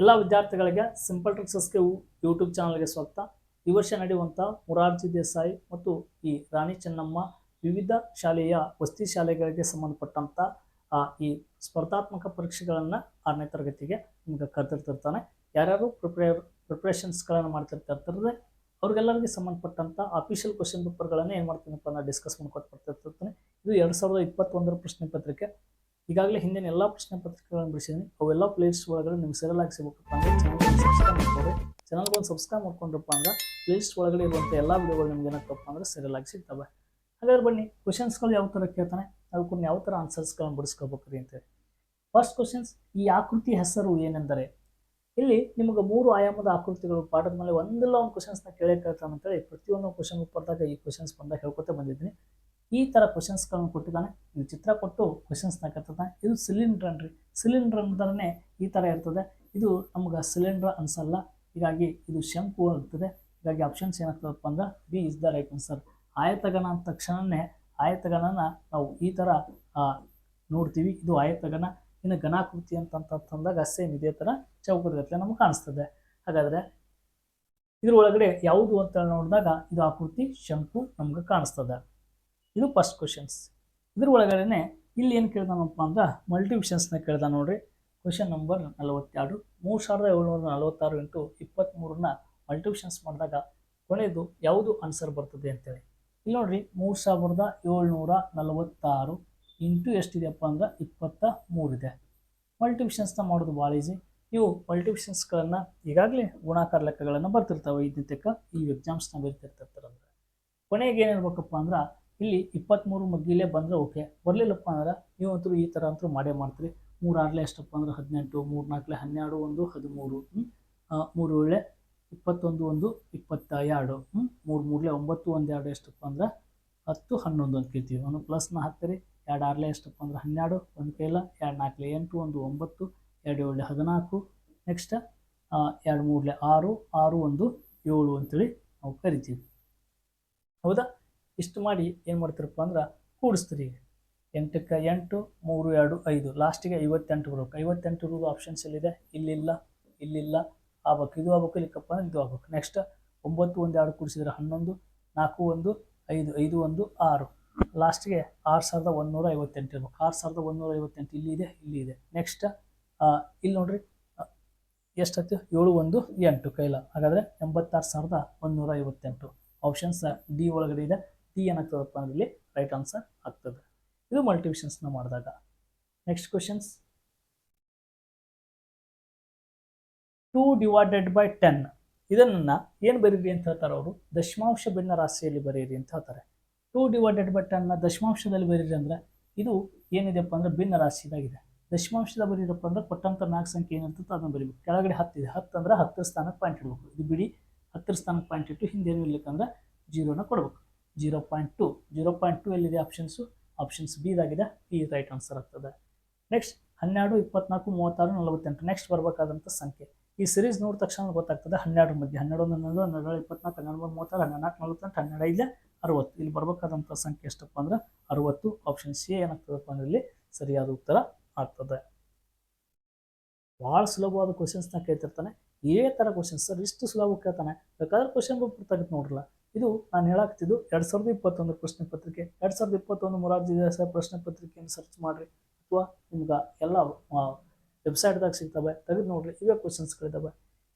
ಎಲ್ಲ ವಿದ್ಯಾರ್ಥಿಗಳಿಗೆ simple ಟ್ರಿಕ್ಸಸ್ಗೆ YouTube ಚಾನಲ್ಗೆ ಸ್ವಾಗತ. ಈ ವರ್ಷ ನಡೆಯುವಂಥ ಮುರಾರ್ಜಿ ದೇಸಾಯಿ ಮತ್ತು ಈ ರಾಣಿ ಚೆನ್ನಮ್ಮ ವಿವಿಧ ಶಾಲೆಯ ವಸತಿ ಶಾಲೆಗಳಿಗೆ ಸಂಬಂಧಪಟ್ಟಂಥ ಈ ಸ್ಪರ್ಧಾತ್ಮಕ ಪರೀಕ್ಷೆಗಳನ್ನು ಆರನೇ ತರಗತಿಗೆ ನಿಮ್ಗೆ ಕರೆದಿರ್ತಿರ್ತಾನೆ. ಯಾರ್ಯಾರು ಪ್ರಿಪೇರ್ ಪ್ರಿಪ್ರೇಷನ್ಸ್ಗಳನ್ನು ಮಾಡ್ತಿರ್ತಿರ್ತಾರೆ ಅವ್ರಿಗೆಲ್ಲರಿಗೆ ಸಂಬಂಧಪಟ್ಟಂಥ ಅಫಿಷಿಯಲ್ ಕ್ವಶನ್ ಪೇಪರ್ಗಳನ್ನು ಏನು ಮಾಡ್ತೀನಪ್ಪ ನಾನು ಡಿಸ್ಕಸ್ ಮಾಡ್ಕೊಟ್ಟು ಬರ್ತಿರ್ತಿರ್ತಾನೆ. ಇದು ಎರಡು ಸಾವಿರದ ಇಪ್ಪತ್ತೊಂದರ ಪ್ರಶ್ನೆ ಪತ್ರಿಕೆ. ಈಗಾಗಲೇ ಹಿಂದಿನ ಎಲ್ಲ ಪ್ರಶ್ನೆ ಪತ್ರಿಕೆಗಳನ್ನು ಬಿಡಿಸಿದ್ದೀನಿ ಅವೆಲ್ಲ ಪ್ಲೇಸ್ ಒಳಗಡೆ ನಿಮ್ಗೆ ಸೆರಲ್ ಆಗಿ ಸಿಗಬೇಕಪ್ಪ ಅಂದರೆ ಚಾನಲ್ಗೆ ಸಬ್ಸ್ಕ್ರೈಬ್ ಮಾಡ್ಕೊಂಡ್ರೆ ಚಾನಲ್ಗೆ ಒಂದು ಸಬ್ಸ್ಕ್ರೈಬ್ ಮಾಡ್ಕೊಂಡ್ರಪ್ಪ ಅಂದ್ರೆ ಪ್ಲೇಸ್ ಒಳಗಡೆ ಇರುವಂಥ ಎಲ್ಲ ವಿಡಿಯೋಗಳು ನಿಮ್ಗೆ ಏನಾಗ್ತಪ್ಪ ಅಂದ್ರೆ ಆಗಿ ಸಿಗ್ತವೆ. ಹಾಗಾದ್ರೆ ಬನ್ನಿ ಕ್ವಶನ್ಸ್ಗಳು ಯಾವ ಥರ ಕೇಳ್ತಾನೆ ಅದಕ್ಕೂ ಯಾವ ಥರ ಆನ್ಸರ್ಸ್ಗಳನ್ನು ಬಿಡಿಸ್ಕೋಬೇಕ್ರಿ ಅಂತೇಳಿ. ಫಸ್ಟ್ ಕ್ವಶನ್ಸ್ ಈ ಆಕೃತಿ ಹೆಸರು ಏನೆಂದರೆ? ಇಲ್ಲಿ ನಿಮಗೆ ಮೂರು ಆಯಾಮದ ಆಕೃತಿಗಳು ಪಾಠದ ಮೇಲೆ ಒಂದಲ್ಲ ಒಂದು ಕ್ವಶನ್ಸ್ನ ಕೇಳೇ ಕೇಳ್ತಾನೆ ಅಂತೇಳಿ ಪ್ರತಿಯೊಂದು ಕ್ವಶನ್ ಪಡೆದಾಗ ಈ ಕ್ವಶನ್ಸ್ ಬಂದಾಗ ಹೇಳ್ಕೊತಾ ಬಂದಿದ್ದೀನಿ. ಈ ಥರ ಕ್ವಶನ್ಸ್ಗಳನ್ನು ಕೊಟ್ಟಿದ್ದಾನೆ. ಇದು ಚಿತ್ರ ಕೊಟ್ಟು ಕ್ವಶನ್ಸ್ನ ಕೇಳ್ತಾನೆ ಇದು ಸಿಲಿಂಡ್ರ್ ಅನ್ರಿ. ಸಿಲಿಂಡ್ರ್ ಅಂದ್ರೆ ಈ ಥರ ಇರ್ತದೆ. ಇದು ನಮ್ಗೆ ಸಿಲಿಂಡ್ರ್ ಅನ್ಸಲ್ಲ. ಹೀಗಾಗಿ ಇದು ಶಂಕು ಆಗ್ತದೆ. ಹೀಗಾಗಿ ಆಪ್ಷನ್ಸ್ ಏನಾಗ್ತದಪ್ಪ ಅಂದ್ರೆ B is the right answer ಆಯತಗಣ ಅಂದ ತಕ್ಷಣವೇ ಆಯತಗಣನ ನಾವು ಈ ಥರ ನೋಡ್ತೀವಿ. ಇದು ಆಯತಗಣ, ಇನ್ನು ಘನಾಕೃತಿ ಅಂತಂತಂದಾಗ ಸೇಮ್ ಇದೇ ಥರ ಚೌಕದಗತ್ಲೆ ನಮಗೆ ಕಾಣಿಸ್ತದೆ. ಹಾಗಾದರೆ ಇದ್ರ ಒಳಗಡೆ ಯಾವುದು ಅಂತ ನೋಡಿದಾಗ ಇದು ಆಕೃತಿ ಶಂಕು ನಮ್ಗೆ ಕಾಣಿಸ್ತದೆ. ಇದು ಫಸ್ಟ್ ಕ್ವಶನ್ಸ್ ಇದ್ರ ಒಳಗಡೆನೆ ಇಲ್ಲಿ ಏನು ಕೇಳ್ದಾನಪ್ಪ ಅಂದ್ರೆ ಮಲ್ಟಿವಿಷನ್ಸ್ನ ಕೇಳ್ದ ನೋಡ್ರಿ. ಕ್ವಶನ್ ನಂಬರ್ ನಲವತ್ತೆರಡು. ಮೂರು ಸಾವಿರದ ಏಳ್ನೂರ ನಲವತ್ತಾರು ಇಂಟು ಇಪ್ಪತ್ತ್ಮೂರನ್ನ ಮಲ್ಟಿವಿಷನ್ಸ್ ಮಾಡಿದಾಗ ಕೊನೆಯದು ಯಾವುದು ಆನ್ಸರ್ ಬರ್ತದೆ ಅಂತೇಳಿ. ಇಲ್ಲಿ ನೋಡ್ರಿ, ಮೂರು ಸಾವಿರದ ಏಳ್ನೂರ ನಲವತ್ತಾರು ಇಂಟು ಎಷ್ಟಿದೆಯಪ್ಪ ಅಂದ್ರೆ ಇಪ್ಪತ್ತ ಮೂರಿದೆ. ಮಲ್ಟಿವಿಷನ್ಸ್ನ ಮಾಡೋದು ಭಾಳ ಈಸಿ ನೀವು ಮಲ್ಟಿವಿಷನ್ಸ್ಗಳನ್ನು ಈಗಾಗಲೇ ಗುಣಾಕಾರ ಲೆಕ್ಕಗಳನ್ನು ಬರ್ತಿರ್ತಾವೆ ಇದಕ್ಕೆ ಈ ಎಕ್ಸಾಮ್ಸ್ನ ಬರೀತಿರ್ತಿರ್ತಾರೆ ಅಂದ್ರೆ ಕೊನೆಗೆ ಏನಿರ್ಬೇಕಪ್ಪ ಅಂದ್ರೆ ಇಲ್ಲಿ ಇಪ್ಪತ್ತ್ಮೂರು ಮಗ್ಗಿಲೇ ಬಂದರೆ ಓಕೆ. ಬರಲಿಲ್ಲಪ್ಪ ಅಂದ್ರೆ ನೀವಂತರೂ ಈ ಥರ ಅಂತೂ ಮಾಡೇ ಮಾಡ್ತೀರಿ. ಮೂರು ಆರ್ಲೆ ಎಷ್ಟಪ್ಪ ಅಂದ್ರೆ ಹದಿನೆಂಟು, ಮೂರು ನಾಲ್ಕಲೆ ಹನ್ನೆರಡು, ಒಂದು ಹದಿಮೂರು ಮೂರು ಏಳೆ, ಇಪ್ಪತ್ತೊಂದು, ಒಂದು ಇಪ್ಪತ್ತ ಎರಡು ಮೂರು ಮೂರಲೆ ಒಂಬತ್ತು, ಒಂದು ಎರಡು ಎಷ್ಟಪ್ಪ ಅಂದ್ರೆ ಹತ್ತು, ಹನ್ನೊಂದು ಅಂತ ಕೇಳ್ತೀವಿ ಒಂದು ಪ್ಲಸ್ನ ಹಾಕ್ತೀರಿ. ಎರಡು ಆರಲೆ ಎಷ್ಟಪ್ಪ ಅಂದ್ರೆ ಹನ್ನೆರಡು, ಒಂದು ಕೈಲ, ಎರಡು ನಾಲ್ಕಲೆ ಎಂಟು, ಒಂದು ಒಂಬತ್ತು, ಎರಡು ಏಳೆ ಹದಿನಾಲ್ಕು. ನೆಕ್ಸ್ಟ್ ಎರಡು ಮೂರಲೆ ಆರು ಆರು, ಒಂದು ಏಳು ಅಂತೇಳಿ ನಾವು ಕರಿತೀವಿ. ಹೌದಾ? ಇಷ್ಟು ಮಾಡಿ ಏನು ಮಾಡ್ತಿರಪ್ಪ ಅಂದ್ರೆ ಕೂಡಿಸ್ತೀರಿ. ಎಂಟಕ್ಕೆ ಎಂಟು, ಮೂರು, ಎರಡು, ಐದು. ಲಾಸ್ಟಿಗೆ ಐವತ್ತೆಂಟು ಬರ್ಬೇಕು. ಐವತ್ತೆಂಟು ಇರೋದು ಆಪ್ಷನ್ಸ್ ಎಲ್ಲಿದೆ? ಇಲ್ಲಿಲ್ಲ ಇಲ್ಲಿಲ್ಲ. ಆಗ್ಬೇಕು. ಇದು ಆಗ್ಬೇಕು ಇಲ್ಲಿಕ್ಕಪ್ಪ ಅಂದ್ರೆ ಇದು ಆಗ್ಬೇಕು. ನೆಕ್ಸ್ಟ್ ಒಂಬತ್ತು, ಒಂದು, ಎರಡು ಕೂಡಿಸಿದ್ರೆ ಹನ್ನೊಂದು, ನಾಲ್ಕು, ಒಂದು, ಐದು ಐದು, ಒಂದು, ಆರು. ಲಾಸ್ಟಿಗೆ ಆರು ಸಾವಿರದ ಒಂದುನೂರ ಐವತ್ತೆಂಟು ಇರ್ಬೇಕು. ಆರು ಸಾವಿರದ ಒಂದುನೂರ ಐವತ್ತೆಂಟು ಇಲ್ಲಿ ಇದೆ ಇಲ್ಲಿ ಇದೆ. ನೆಕ್ಸ್ಟ್ ಇಲ್ಲಿ ನೋಡ್ರಿ ಎಷ್ಟಾಯ್ತು ಏಳು, ಒಂದು, ಎಂಟು ಕೈಲ. ಹಾಗಾದರೆ ಎಂಬತ್ತಾರು ಸಾವಿರದ ಒಂದುನೂರ ಐವತ್ತೆಂಟು. ಆಪ್ಷನ್ಸ್ ಡಿ ಒಳಗಡೆ ಇದೆ. ಡಿ ಏನಾಗ್ತದಪ್ಪ ಅಂದ್ರೆ ಇಲ್ಲಿ ರೈಟ್ ಆನ್ಸರ್ ಆಗ್ತದೆ. ಇದು ಮಲ್ಟಿವಿಷನ್ಸ್ನ ಮಾಡಿದಾಗ. Next questions two divided by ten ಇದನ್ನು ಏನು ಬರೀರಿ ಅಂತ ಹೇಳ್ತಾರೆ ಅವರು? ದಶಮಾಂಶ ಭಿನ್ನ ರಾಶಿಯಲ್ಲಿ ಬರೆಯಿರಿ ಅಂತ ಹೇಳ್ತಾರೆ. ಟೂ ಡಿವೈಡೆಡ್ ಬೈ ಟೆನ್ನ ದಶಮಾಂಶದಲ್ಲಿ ಬರೀರಿ ಅಂದರೆ ಇದು ಏನಿದೆಯಪ್ಪ ಅಂದ್ರೆ ಭಿನ್ನ ರಾಶಿದಾಗಿದೆ. ದಶಮಾಂಶದ ಬರೀರಪ್ಪ ಅಂದ್ರೆ ಕೊಟ್ಟಂಥ ನಾಲ್ಕು ಸಂಖ್ಯೆ ಏನಿರ್ತದೆ ಅದನ್ನು ಬರಿಬೇಕು. ಕೆಳಗಡೆ ಹತ್ತಿದೆ ಹತ್ತು ಅಂದ್ರೆ ಹತ್ತರ ಸ್ಥಾನಕ್ಕೆ ಪಾಯಿಂಟ್ ಇಡಬೇಕು. ಇದು ಬಿಡಿ ಹತ್ತರ ಸ್ಥಾನಕ್ಕೆ ಪಾಯಿಂಟ್ ಇಟ್ಟು ಹಿಂದೇನು ಇರ್ಲಿಕ್ಕಂದ್ರೆ ಜೀರೋನ ಕೊಡಬೇಕು. Zero point two. Zero point two ಎಲ್ಲಿದೆ ಆಪ್ಷನ್ಸು ಆಪ್ಷನ್ಸ್ ಬಿ ಇದಾಗಿದೆ ಈ ರೈಟ್ ಆನ್ಸರ್ ಆಗ್ತದೆ. ನೆಕ್ಸ್ಟ್ ಹನ್ನೆರಡು, ಇಪ್ಪತ್ನಾಲ್ಕು, ಮೂವತ್ತಾರು, ನಲವತ್ತೆಂಟು. ನೆಕ್ಸ್ಟ್ ಬರಬೇಕಾದಂಥ ಸಂಖ್ಯೆ. ಈ ಸಿರೀಸ್ ನೋಡಿದ ತಕ್ಷಣ ಗೊತ್ತಾಗ್ತದೆ ಹನ್ನೆರಡು ಮಧ್ಯೆ. ಹನ್ನೆರಡು ಒಂದು ಹನ್ನೆರಡು, ಇಪ್ಪತ್ನಾಲ್ಕು, ಹನ್ನೆರಡು ಮೂರು ಮೂವತ್ತಾರು, ಹನ್ನೆರಡು ನಲವತ್ತೆಂಟು, ಹನ್ನೆರಡು, ಐದು, ಅರವತ್ತು. ಇಲ್ಲಿ ಬರಬೇಕಾದಂಥ ಸಂಖ್ಯೆ ಎಷ್ಟಪ್ಪ ಅಂದ್ರೆ ಅರವತ್ತು. ಆಪ್ಷನ್ ಸಿ ಏನಾಗ್ತದಪ್ಪ ಅಂದ್ರೆ ಇಲ್ಲಿ ಸರಿಯಾದ ಉತ್ತರ ಆಗ್ತದೆ. ಭಾಳ ಸುಲಭವಾದ ಕ್ವಶನ್ಸ್ನ ಕೇಳ್ತಿರ್ತಾನೆ. ಇದೇ ಥರ ಕ್ವಶನ್ಸ್ ಸರ್ ಇಷ್ಟು ಸುಲಭ ಕೇಳ್ತಾನೆ. ಬೇಕಾದ್ರೆ ಕ್ವಶನ್ ಬಂದು ತೆಗೆದು ನೋಡ್ರಲ್ಲ. ಇದು ನಾನು ಹೇಳಾಕ್ತಿದ್ದು ಎರಡು ಸಾವಿರದ ಇಪ್ಪತ್ತೊಂದು ಪ್ರಶ್ನೆ ಪತ್ರಿಕೆ. ಎರಡು ಸಾವಿರದ ಇಪ್ಪತ್ತೊಂದು ಮೊರಾರ್ಜಿ ದೇಸಾಯಿ ಪ್ರಶ್ನೆ ಪತ್ರಿಕೆಯನ್ನು ಸರ್ಚ್ ಮಾಡಿರಿ. ಅಥವಾ ನಿಮ್ಗೆ ಎಲ್ಲ ವೆಬ್ಸೈಟ್ದಾಗ ಸಿಗ್ತವೆ. ತೆಗೆದು ನೋಡ್ರಿ. ಇವೇ ಕ್ವಶನ್ಸ್ಗಳಿದ್ದಾವೆ